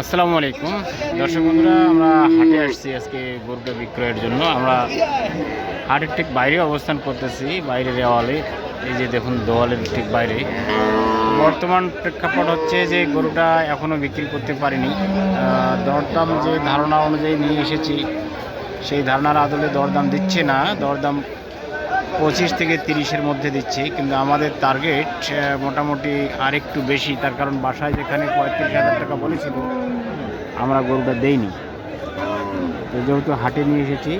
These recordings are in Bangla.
আসসালামু আলাইকুম। দর্শক বন্ধুরা, আমরা হাটে আসছি আজকে গরুটা বিক্রয়ের জন্য। আমরা হাটের ঠিক বাইরে অবস্থান করতেছি, বাইরে দেওয়ালে। এই যে দেখুন, দেওয়ালের ঠিক বাইরে। বর্তমান প্রেক্ষাপট হচ্ছে যে গরুটা এখনও বিক্রি করতে পারিনি। দরদাম যে ধারণা অনুযায়ী নিয়ে এসেছি, সেই ধারণার আদলে দরদাম দিচ্ছে না। দরদাম পঁচিশ থেকে তিরিশের মধ্যে দিচ্ছি, কিন্তু আমাদের টার্গেট মোটামুটি আরেকটু বেশি। তার কারণ বাসায় যেখানে পঁয়ত্রিশ হাজার টাকা বলেছিল, আমরা গরুটা দেইনি। তো যেহেতু হাটে নিয়ে এসেছি,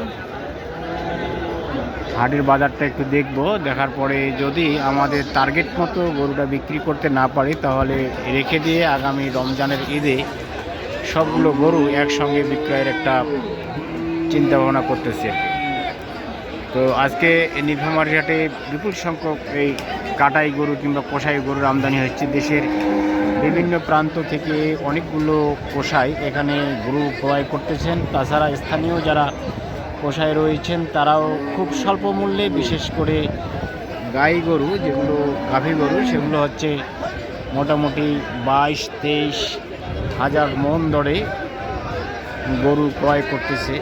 হাটের বাজারটা একটু দেখব। দেখার পরে যদি আমাদের টার্গেট মতো গরুটা বিক্রি করতে না পারি, তাহলে রেখে দিয়ে আগামী রমজানের ঈদে সবগুলো গরু একসঙ্গে বিক্রয়ের একটা চিন্তা ভাবনা করতেছি আর কি। তো আজকে নীলফামারী হাটে বিপুল সংখ্যক এই কাটাই গরু কিংবা কষাই গরুর আমদানি হচ্ছে। দেশের বিভিন্ন প্রান্ত থেকে অনেকগুলো কষাই এখানে গরু ক্রয় করতেছেন। তাছাড়া স্থানীয় যারা কষাই রয়েছেন, তারাও খুব স্বল্প মূল্যে বিশেষ করে গাই গরু, যেগুলো গাভী গরু, সেগুলো হচ্ছে মোটামুটি বাইশ, তেইশ হাজার মন দরে গরু ক্রয় করতেছে।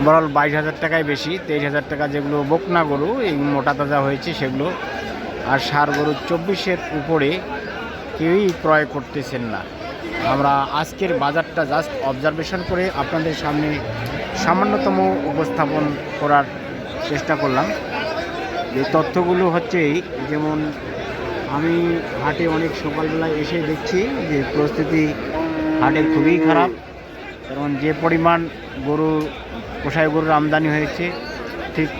ওভারঅল বাইশ হাজার টাকায় বেশি, তেইশ হাজার টাকা যেগুলো বকনা গরু, এই মোটা তাজা হয়েছে সেগুলো। আর সার গরু চব্বিশের উপরে কেউই ক্রয় করতেছেন না। আমরা আজকের বাজারটা জাস্ট অবজারভেশন করে আপনাদের সামনে সামান্যতম উপস্থাপন করার চেষ্টা করলাম। যে তথ্যগুলো হচ্ছে যেমন আমি হাটে অনেক সকালবেলায় এসে দেখছি যে পরিস্থিতি হাটের খুবই খারাপ। কারণ যে পরিমাণ গরু কষাই গরুর আমদানি হয়েছে। ঠিক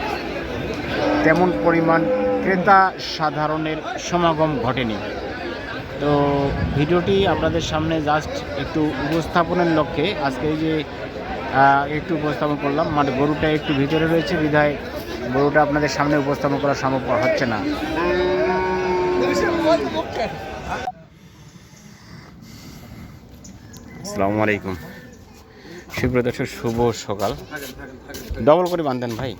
তেমন পরিমাণ ক্রেতা সাধারণের সমাগম ঘটেনি। তো ভিডিওটি আপনাদের সামনে জাস্ট একটু উপস্থাপনের লক্ষ্যে আজকে এই যে একটু উপস্থাপন করলাম মানে গরুটা একটু ভিতরে রয়েছে, বিধায় গরুটা আপনাদের সামনে উপস্থাপন করা সম্ভব হচ্ছে না। আসসালামু আলাইকুম। সুপ্রিয় দর্শক, শুভ সকাল। ডবল করে বাঁধেন ভাই।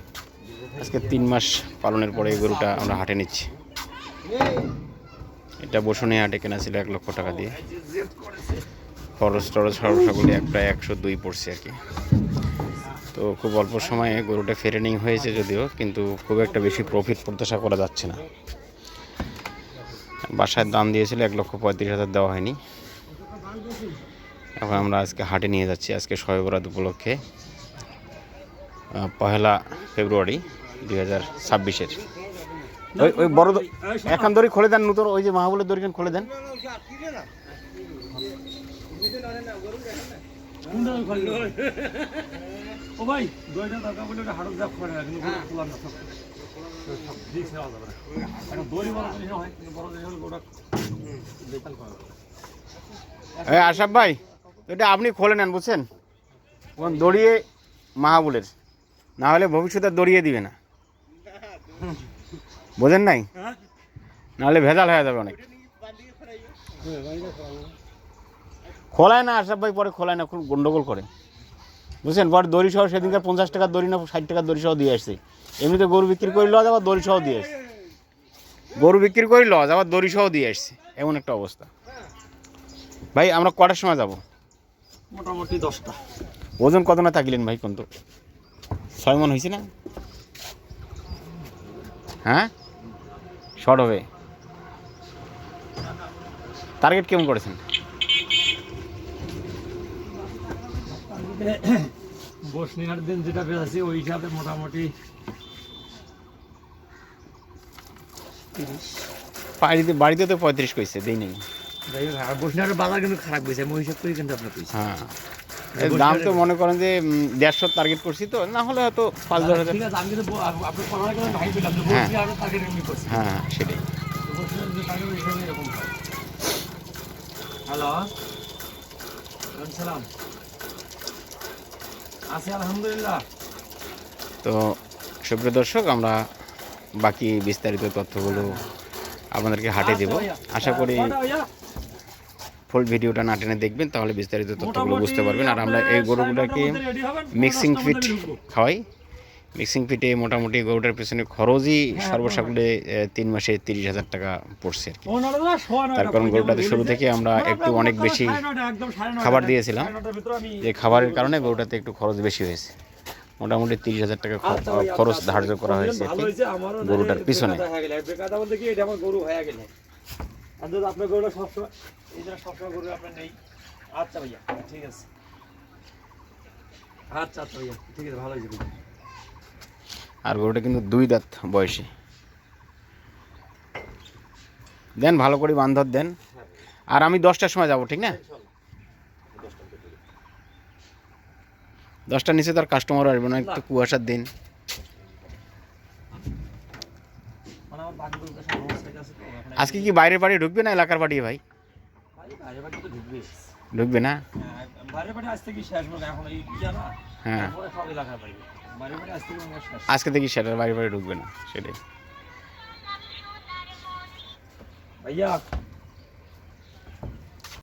আজকে তিন মাস পালনের পরে এই গরুটা আমরা হাটে নিচ্ছি। এটা বসুনে হাটে কেনা ছিল এক লক্ষ টাকা দিয়ে। খরচ টরচ সর্ব সকলে এক প্রায় একশো দুই পড়ছে আর কি। তো খুব অল্প সময়ে গরুটা ফেরেনিং হয়েছে যদিও, কিন্তু খুব একটা বেশি প্রফিট প্রত্যাশা করা যাচ্ছে না। বাসায় দাম দিয়েছিল এক লক্ষ পঁয়ত্রিশ হাজার দেওয়া হয়নি। এখন আমরা আজকে হাটে নিয়ে যাচ্ছি আজকে শবে বরাত উপলক্ষে পহেলা ফেব্রুয়ারি দুই হাজার ছাব্বিশের। ওই ওই বড় এখান দড়ি খুলে দেন নতুন ওই যে মাহাবলের দড়িখান খুলে দেন? ও ভাই দইটা দরকার বলে ওটা হাড়ক জাপ করে কিন্তু খোলা না সব রিক্স যাবে। একটা দড়ি বড় জিনিস হয় কিন্তু বড় জিনিস হলে ওটা বেতাল করা আশাফ ভাই এটা আপনি খোলে নেন, বুঝছেন? ওখান দড়িয়ে মাহাবুলের। না হলে ভবিষ্যতে দড়িয়ে দিবে না। বোঝেন নাই? নাহলে ভেজাল হয়ে যাবে অনেক। খোলায় না, আশরাফ ভাই পরে খোলায় না, খুব গন্ডগোল করে। বুঝছেন? পরে দড়ি সহ সেদিনকার পঞ্চাশ টাকার দড়ি না, ষাট টাকার দড়ি সহ দিয়ে আসছে। এমনিতে গরু বিক্রি করে লজ আবার দড়ি সহ দিয়ে আসছে। গরু বিক্রি করে লজ আবার দড়ি সহ দিয়ে আসছে। এমন একটা অবস্থা। ভাই, আমরা কটার সময় যাব? মোটামুটি দশটা। ওজন কত না থাকলেন ভাই কোন তো? ছয় মন হয়েছে না? হ্যাঁ? শর্ট হবে। টার্গেট কেমন করেছেন? বসনিহার দিন যেটা বেড়াচ্ছি ওই হিসাবে মোটামুটি বাড়িতে বাড়িতে তো পঁয়ত্রিশ কইছে দেই নেই। যাই হোক আর বসনিহারের বাজার কিন্তু খারাপ গেছে আমি হিসাব করে কিন্তু আপনার কইছি হ্যাঁ। দাম তো মনে করেন যে দেড়শো টার্গেট করছি তো না হলে হয়তো পাঁচ দশ হাজার। যে হ্যাঁ। হ্যাঁ হ্যাঁ সেটাই। হ্যালো? সালাম। আছি আলহামদুলিল্লাহ। তো সুপ্রিয় দর্শক আমরা বাকি বিস্তারিত তথ্যগুলো আপনাদেরকে হাটে দেব। আশা করি ফুল ভিডিওটা না টেনে দেখবেন তাহলে বিস্তারিত তথ্যগুলো বুঝতে পারবেন। আর আমরা এই গরুগুলোকে মিক্সিং ফিট খাওয়াই মিক্সিং ফিটে মোটামুটি গরুটার পিছনে খরচই সর্বসাকুল্যে তিন মাসে তিরিশ হাজার টাকা পড়ছে আর কি। তার কারণ গরুটাতে শুরু থেকে আমরা একটু অনেক বেশি। খাবার দিয়েছিলাম। যে খাবারের কারণে গরুটাতে একটু খরচ বেশি হয়েছে। মোটামুটি তিরিশ হাজার টাকা আচ্ছা খরচ ধার্য করা হয়েছে গরুটার পিছনে। আর যদি আপনার গরুটা সবসময়- এই জন্য সবসময় গরু আপনার নেই। আচ্ছা ভাইয়া, ঠিক আছে। আচ্ছা, আচ্ছা ভাইয়া, ঠিক আছে, ভালো হয়েছে আর গরুটা কিন্তু দুই দাঁত বয়সে। দেন ভালো করে বান্ধব দেন। আর আমি দশটার সময় যাব ঠিক না? দশটার নিচে তো আর কাস্টমার আসবে না একটু কুয়াশার দিন মানে আমার বাকি গরুটা সব আমার side আছে তো, এখন আজকে কি বাইরের বাড়ি ঢুকবে না এলাকার বাড়ি ভাই বাইরে ঢুকবে। না হ্যাঁ, বাইরে হ্যাঁ। বাইরে। আজকে দেখি সেটার বাড়ি বাড়ি ঢুকবে না সেটাই ভাইয়া